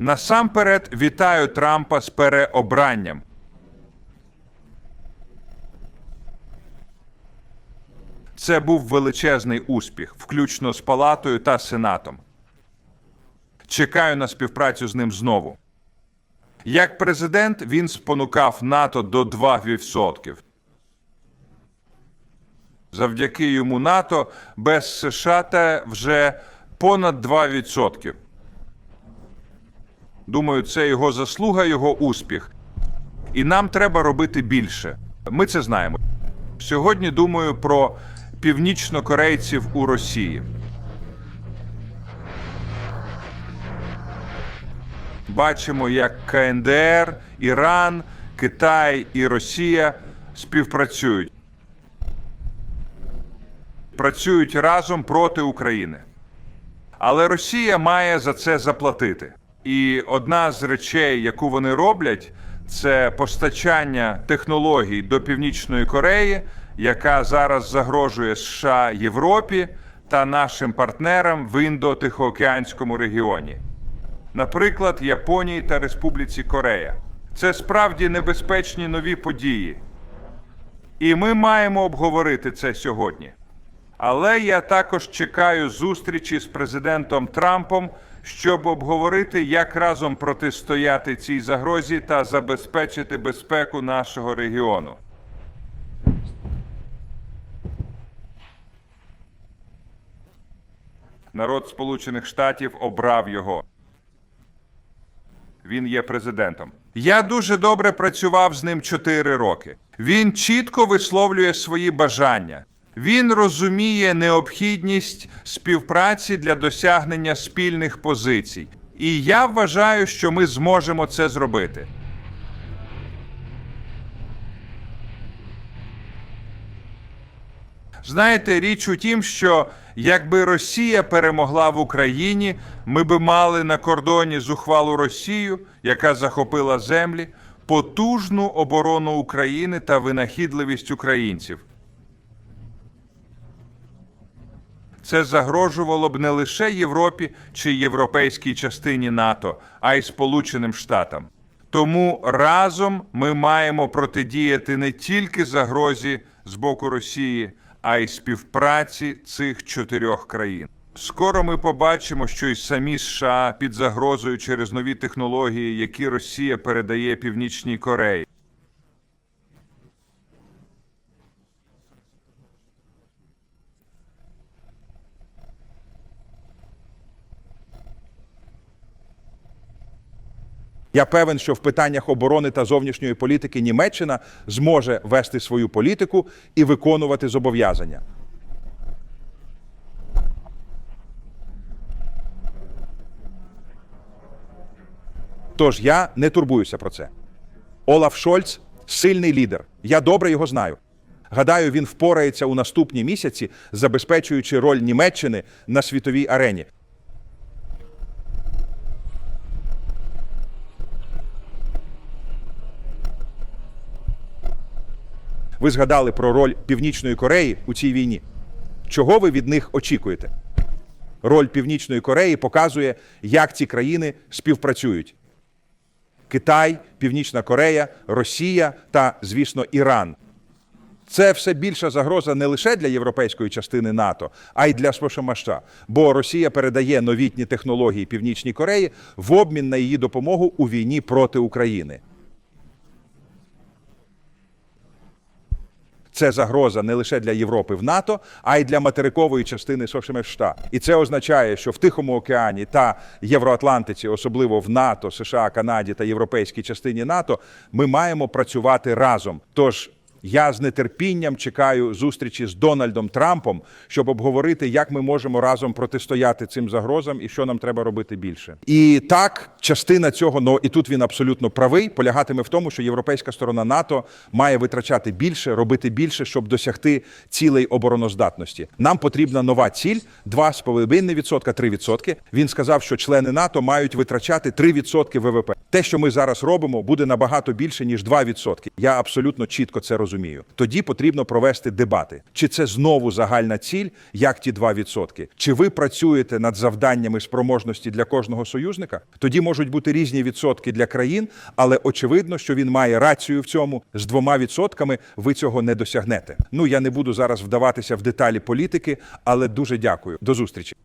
Насамперед вітаю Трампа з переобранням. Це був величезний успіх, включно з Палатою та Сенатом. Чекаю на співпрацю з ним знову. Як президент він спонукав НАТО до 2%. Завдяки йому НАТО без США та вже понад 2%. Думаю, це його заслуга, його успіх. І нам треба робити більше. Ми це знаємо. Сьогодні думаю про північнокорейців у Росії. Бачимо, як КНДР, Іран, Китай і Росія співпрацюють. Працюють разом проти України. Але Росія має за це заплатити. І одна з речей, яку вони роблять, це постачання технологій до Північної Кореї, яка зараз загрожує США Європі та нашим партнерам в Індо-Тихоокеанському регіоні. Наприклад, Японії та Республіці Корея. Це справді небезпечні нові події. І ми маємо обговорити це сьогодні. Але я також чекаю зустрічі з президентом Трампом, щоб обговорити, як разом протистояти цій загрозі та забезпечити безпеку нашого регіону. Народ Сполучених Штатів обрав його. Він є президентом. Я дуже добре працював з ним 4 роки. Він чітко висловлює свої бажання. Він розуміє необхідність співпраці для досягнення спільних позицій. І я вважаю, що ми зможемо це зробити. Знаєте, річ у тім, що якби Росія перемогла в Україні, ми би мали на кордоні зухвалу Росію, яка захопила землі, потужну оборону України та винахідливість українців. Це загрожувало б не лише Європі чи європейській частині НАТО, а й Сполученим Штатам. Тому разом ми маємо протидіяти не тільки загрозі з боку Росії, а й співпраці цих чотирьох країн. Скоро ми побачимо, що й самі США під загрозою через нові технології, які Росія передає Північній Кореї. Я певен, що в питаннях оборони та зовнішньої політики Німеччина зможе вести свою політику і виконувати зобов'язання. Тож я не турбуюся про це. Олаф Шольц сильний лідер. Я добре його знаю. Гадаю, він впорається у наступні місяці, забезпечуючи роль Німеччини на світовій арені. Ви згадали про роль Північної Кореї у цій війні. Чого ви від них очікуєте? Роль Північної Кореї показує, як ці країни співпрацюють: Китай, Північна Корея, Росія та, звісно, Іран. Це все більша загроза не лише для європейської частини НАТО, а й для США. Бо Росія передає новітні технології Північній Кореї в обмін на її допомогу у війні проти України. Це загроза не лише для Європи в НАТО, а й для материкової частини США. І це означає, що в Тихому океані та Євроатлантиці, особливо в НАТО, США, Канаді та європейській частині НАТО, ми маємо працювати разом. Тож я з нетерпінням чекаю зустрічі з Дональдом Трампом, щоб обговорити, як ми можемо разом протистояти цим загрозам і що нам треба робити більше. І так, частина цього, ну і тут він абсолютно правий, полягатиме в тому, що європейська сторона НАТО має витрачати більше, робити більше, щоб досягти цілей обороноздатності. Нам потрібна нова ціль 2,5%, 3%. Він сказав, що члени НАТО мають витрачати 3% ВВП. Те, що ми зараз робимо, буде набагато більше ніж 2%. Я абсолютно чітко це розумію. Тоді потрібно провести дебати. Чи це знову загальна ціль, як ті 2%? Чи ви працюєте над завданнями спроможності для кожного союзника? Тоді можуть бути різні відсотки для країн, але очевидно, що він має рацію в цьому. З двома відсотками ви цього не досягнете. Ну я не буду зараз вдаватися в деталі політики, але дуже дякую. До зустрічі.